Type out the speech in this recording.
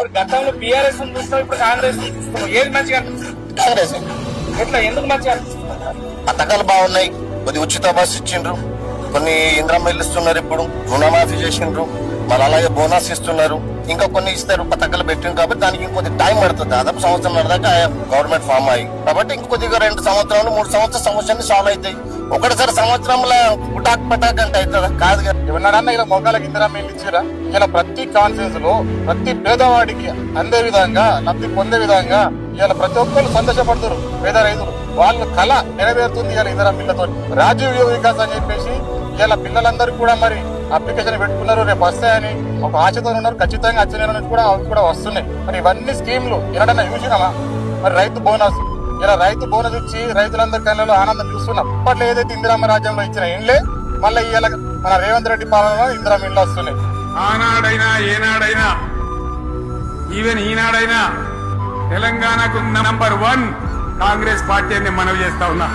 ఇప్పుడు గతంలో బీఆర్ఎస్ చూస్తాం ఇప్పుడు కాంగ్రెస్ చూస్తాం ఏది మంచిగా అనిపిస్తుంది? కాంగ్రెస్. ఎట్లా ఎందుకు మంచిగా అనిపిస్తుంది? పథకాలు బాగున్నాయి కొద్ది ఉచిత బస్సు ఇచ్చిండ్రు. కొన్ని ఇంద్రమ్మ ఇల్లు ఇస్తున్నారు ఇప్పుడు రుణమాఫీ చేసిండ్రు. మళ్ళీ అలాగే బోనస్ ఇస్తున్నారు. ఇంకా కొన్ని ఇస్తారు పథకాలు పెట్టిండ్రు కాబట్టి దానికి ఇంకొద్ది టైం పడుతుంది. దాదాపు సంవత్సరం దాకా గవర్నమెంట్ ఫామ్ అయ్యి. కాబట్టి ఇంకొద్దిగా రెండు సంవత్సరాలు మూడు సంవత్సరాల సమస్యలు సాల్వ్ అవుతాయి. ఒకటిసారి సంవత్సరంలో పుటాక్ పటాక్ అంటే అవుతుందా? కాదు కదా. ఇలా మొక్కలకి ఇందిరా మీరు ఇచ్చిరా? ఇలా ప్రతి కాన్ఫరెన్స్లో ప్రతి పేదవాడికి అందే విధంగా లబ్ధి పొందే విధంగా ఇలా ప్రతి ఒక్కరు సంతోషపడుతున్నారు పేద రైతులు వాళ్ళ కళ నెరవేరుతుంది ఇలా ఇందిరా పిల్లతో రాజీవ్ యువ వికాస్ అని చెప్పేసి ఇలా పిల్లలందరూ కూడా మరి అప్లికేషన్ పెట్టుకున్నారు రేపు వస్తాయని ఒక ఆశతో ఉన్నారు. ఖచ్చితంగా అచ్చిన కూడా అవి కూడా వస్తున్నాయి. మరి ఇవన్నీ స్కీమ్లు ఎన్నడన్నా చూసినామా మరి రైతు బోనస్ ఇలా రైతు బోనస్ ఇచ్చి రైతులందరి కళ్ళలో ఆనందం చూస్తున్నాం. అప్పట్లో ఏదైతే ఇందిరామ రాజ్యంలో ఇచ్చిన ఇండ్లే మళ్ళీ ఇవాళ మన రేవంత్ రెడ్డి పాలనలో ఇందిరామ ఇండ్లు వస్తున్నాయి. ఆనాడైనా ఏనాడైనా ఈవెన్ ఈనాడైనా తెలంగాణకు నంబర్ వన్ కాంగ్రెస్ పార్టీ అని మనవి చేస్తా ఉన్నా.